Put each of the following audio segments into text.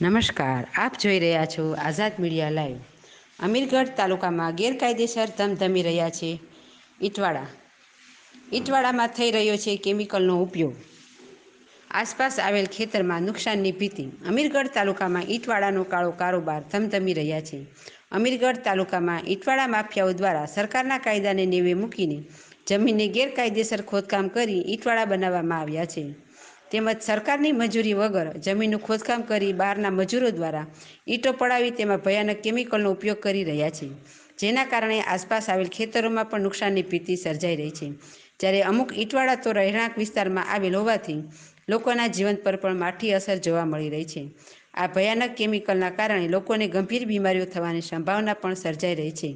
નમસ્કાર, આપ જોઈ રહ્યા છો આઝાદ મીડિયા લાઈવ. અમીરગઢ તાલુકામાં ગેરકાયદેસર ધમધમી રહ્યા છે ઈટવાડા. ઈટવાડામાં થઈ રહ્યો છે કેમિકલનો ઉપયોગ. આસપાસ આવેલ ખેતરમાં નુકસાનની ભીતિ. અમીરગઢ તાલુકામાં ઈટવાડાનો કાળો કારોબાર ધમધમી રહ્યા છે. અમીરગઢ તાલુકામાં ઈટવાડા માફિયાઓ દ્વારા સરકારના કાયદાને નેવે મૂકીને જમીનને ગેરકાયદેસર ખોદકામ કરી ઈટવાડા બનાવવામાં આવ્યા છે. તેમજ સરકારની મંજૂરી વગર જમીનનું ખોદકામ કરી બહારના મજૂરો દ્વારા ઈંટો પડાવી તેમાં ભયાનક કેમિકલનો ઉપયોગ કરી રહ્યા છે. જેના કારણે આસપાસ આવેલ ખેતરોમાં પણ નુકસાનની ભીતિ સર્જાઈ રહી છે. જ્યારે અમુક ઈંટવાળા તો રહેણાંક વિસ્તારમાં આવેલ હોવાથી લોકોના જીવન પર પણ માઠી અસર જોવા મળી રહી છે. આ ભયાનક કેમિકલના કારણે લોકોને ગંભીર બીમારીઓ થવાની સંભાવના પણ સર્જાઈ રહી છે.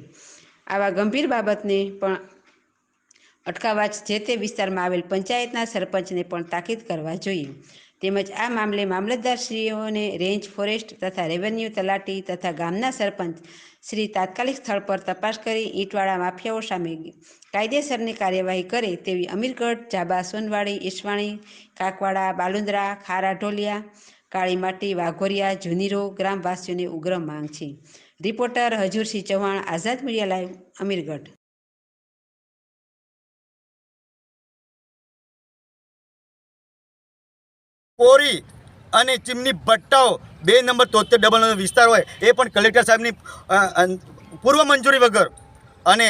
આવા ગંભીર બાબતને પણ અટકાવવા જે તે વિસ્તારમાં આવેલ પંચાયતના સરપંચને પણ તાકીદ કરવા જોઈએ. તેમજ આ મામલે મામલતદારશ્રીઓને રેન્જ ફોરેસ્ટ તથા રેવન્યુ તલાટી તથા ગામના સરપંચ શ્રી તાત્કાલિક સ્થળ પર તપાસ કરી ઈંટવાળા માફિયાઓ સામે કાયદેસરની કાર્યવાહી કરે તેવી અમીરગઢ, જાબા, સોનવાડી, ઈસવાણી, કાકવાડા, બાલુંદ્રા, ખારા, ઢોલિયા કાળીમાટી વાઘોરિયા, જુનીરો ગ્રામવાસીઓની ઉગ્ર માંગ છે. Reporter Hajursinh Chauhan, Azad media live, Amirgadh. કોરી અને ચીમની ભટ્ટાઓ, બે નંબર તોતેર ડબલ વિસ્તાર હોય, એ પણ કલેક્ટર સાહેબની પૂર્વ મંજૂરી વગર. અને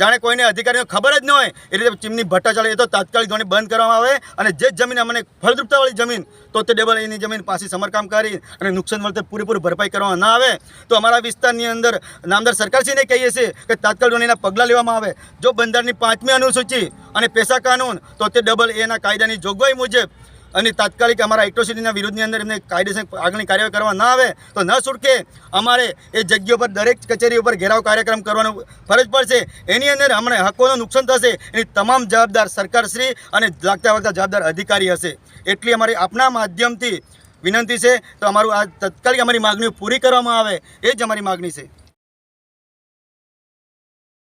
જાણે કોઈને અધિકારીને ખબર જ ન હોય, એ રીતે ચીમની ભટ્ટા ચાલે, એ તો તાત્કાલિક ધોરણે બંધ કરવામાં આવે. અને જે જમીન અમને ફળદ્રુપતાવાળી જમીન, તોતેર ડબલ એની જમીન પાસે સમરકામ કરી અને નુકસાન વળતર પૂરેપૂરી ભરપાઈ કરવામાં ના આવે, તો અમારા વિસ્તારની અંદર નામદાર સરકારશ્રીને કહીએ છીએ કે તાત્કાલિક ધોરણે પગલાં લેવામાં આવે. જો બંધારણની પાંચમી અનુસૂચિ અને પેશા કાનૂન, તોતેર ડબલ એના કાયદાની જોગવાઈ મુજબ અને તાત્કાલિક અમારા એટ્રોસિટીના વિરુદ્ધની અંદર એમને કાયદેસર આગળની કાર્યવાહી કરવા ના આવે તો ન છૂટકે અમારે એ જગ્યા પર દરેક કચેરી ઉપર ઘેરાવ કાર્યક્રમ કરવાનો ફરજ પડશે. એની અંદર અમને હકોનું નુકસાન થશે એની તમામ જવાબદાર સરકારશ્રી અને લાગતા વાગતા જવાબદાર અધિકારી હશે. એટલી અમારી આપના માધ્યમથી વિનંતી છે. તો અમારું આ તાત્કાલિક અમારી માગણીઓ પૂરી કરવામાં આવે. એ જ અમારી માગણી છે.